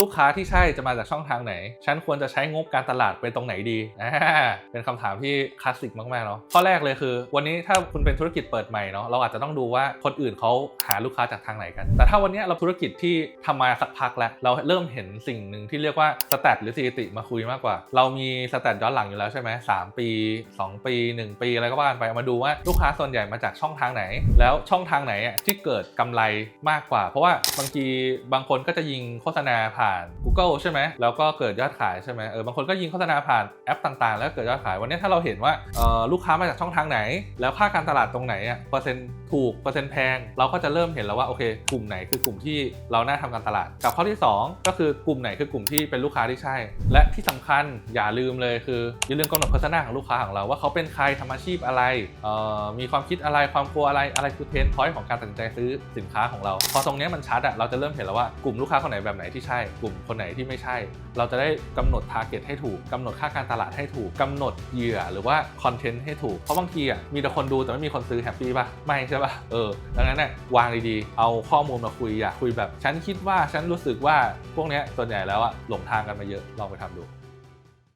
ลูกค้าที่ใช่จะมาจากช่องทางไหน ฉันควรจะใช้งบการตลาดไปตรงไหนดีอ่าเป็นคำถามที่คลาสสิกมากๆเนาะข้อแรกเลยคือ วันนี้ถ้าคุณเป็นธุรกิจเปิดใหม่เนาะเราอาจจะต้องดูว่าคนอื่นเขาหาลูกค้าจากทางไหนกัน แต่ถ้าวันนี้เราธุรกิจที่ทำมาสักพักแล้ว เราเริ่มเห็นสิ่งหนึ่งที่เรียกว่าสแตทหรือสถิติมาคุยมากกว่า เรามีสแตทย้อนหลังอยู่แล้วใช่ไหมสามปี 2 ปี 1 ปีอะไรก็ว่ากันไปมาดูว่าลูกค้าส่วนใหญ่มาจากช่องทางไหน แล้วช่องทางไหนที่เกิดกำไรมากกว่า เพราะว่าบางทีบางคนก็จะยิงโฆษณาผ่าน Google ใช่ไหมแล้วก็เกิดยอดขายใช่ไหมเออบางคนก็ยิงโฆษณาผ่านแอปต่างๆ แล้วเกิดยอดขาย วันนี้ถ้าเราเห็นว่าเออลูกค้ามาจากช่องทางไหน แล้วค่าการตลาดตรงไหนอะเปอร์เซ็นต์ถูกเปอร์เซ็นต์แพง เราก็จะเริ่มเห็นแล้วว่าโอเค กลุ่มไหนคือกลุ่มที่เราน่าทำการตลาด กับข้อที่ 2 ก็คือกลุ่มไหนคือกลุ่มที่เป็นลูกค้าที่ใช่ และที่สำคัญอย่าลืมเลยคืออย่าลืมกำหนด persona ของลูกค้าของเราว่าเขาเป็นใครทำอาชีพอะไรเออมีความคิดอะไรความกลัวอะไรอะไรคือเพนพอยต์ของการตัดสินใจซื้อสินค้าของเรา พอตรงนี้มันชัดอะเราจะเริ่มเห็นแล้วว่ากลุ่มลูกค้าคนไหนแบบไหนที่ใช่กลุ่มคนไหนที่ไม่ใช่ เราจะได้กำหนดทาร์เก็ตให้ถูกกำหนดค่าการตลาดให้ถูกกำหนดเหยื่อหรือว่าคอนเทนต์ให้ถูก เพราะบางทีอะมีแต่คนดูแต่ไม่มีคนซื้อแฮปปี้ป่ะ ไม่ใช่ป่ะ เออ ดังนั้นเนี่ยวางดีๆ เอาข้อมูลมาคุยอย่าคุยแบบ ฉันคิดว่าฉันรู้สึกว่าพวกเนี้ยส่วนใหญ่แล้วอะหลงทางกันมาเยอะลองไปทำดู